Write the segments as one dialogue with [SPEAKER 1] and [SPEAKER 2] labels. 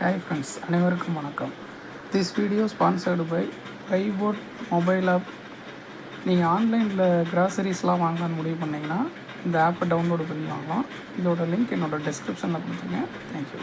[SPEAKER 1] Hi friends அனைவருக்கும் வணக்கம். This video sponsored by iBot mobile app நீங்கள் ஆன்லைனில் கிராசரிஸ்லாம் வாங்கலாம்னு முடிவு பண்ணிங்கன்னா இந்த ஆப்பை டவுன்லோடு பண்ணி வாங்கலாம். இதோட லிங்க் என்னோட டிஸ்கிரிப்ஷனில் கொடுத்துருங்க தேங்க்யூ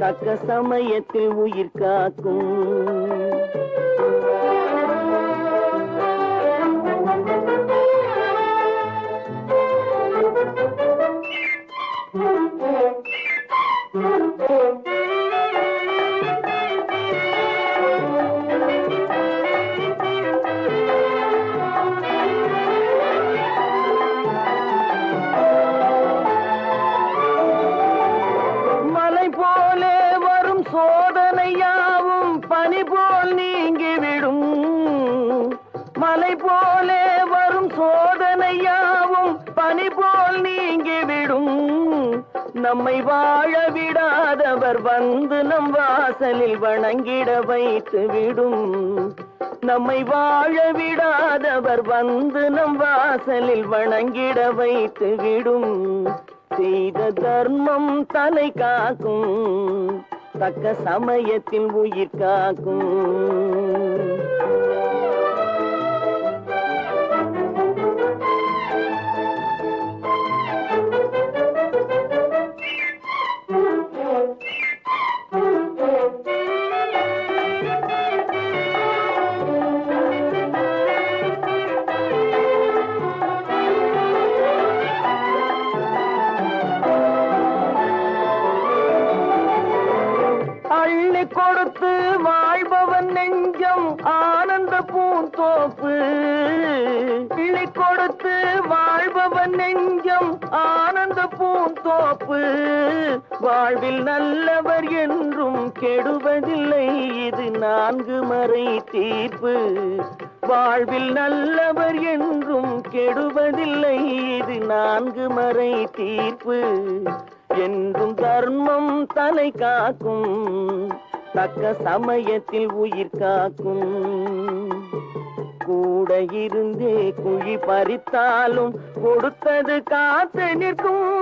[SPEAKER 2] தக்க சமயத்தில் உயிர் காக்கும் Thank you. போலே வரும் சோதனையாவும் பனி போல் நீங்கிவிடும் நம்மை வாழ விடாதவர் வந்து நம் வாசலில் வணங்கிட வைத்து விடும். நம்மை வாழ விடாதவர் வந்து நம் வாசலில் வணங்கிட வைத்து விடும். செய்த தர்மம் தலை காக்கும் தக்க சமயத்தில் உயிர் காக்கும். அள்ளி கொடுத்து வாழ்பவன் நெஞ்சம் ஆனந்த பூந்தோப்பு. அள்ளி கொடுத்து வாழ்பவன் நெஞ்சம் ஆனந்த பூந்தோப்பு. வாழ்வில் நல்லவர் என்றும் கெடுவதில்லை இது நான்கு மறை தீர்ப்பு. வாழ்வில் நல்லவர் என்றும் கெடுவதில்லை இது நான்கு மறை தீர்ப்பு. என்றும் தர்மம் தலை காக்கும் தக்க சமயத்தில் உயிர் காக்கும். கூட இருந்தே குழி பறித்தாலும் கொடுத்தது காத்து நிற்கும்.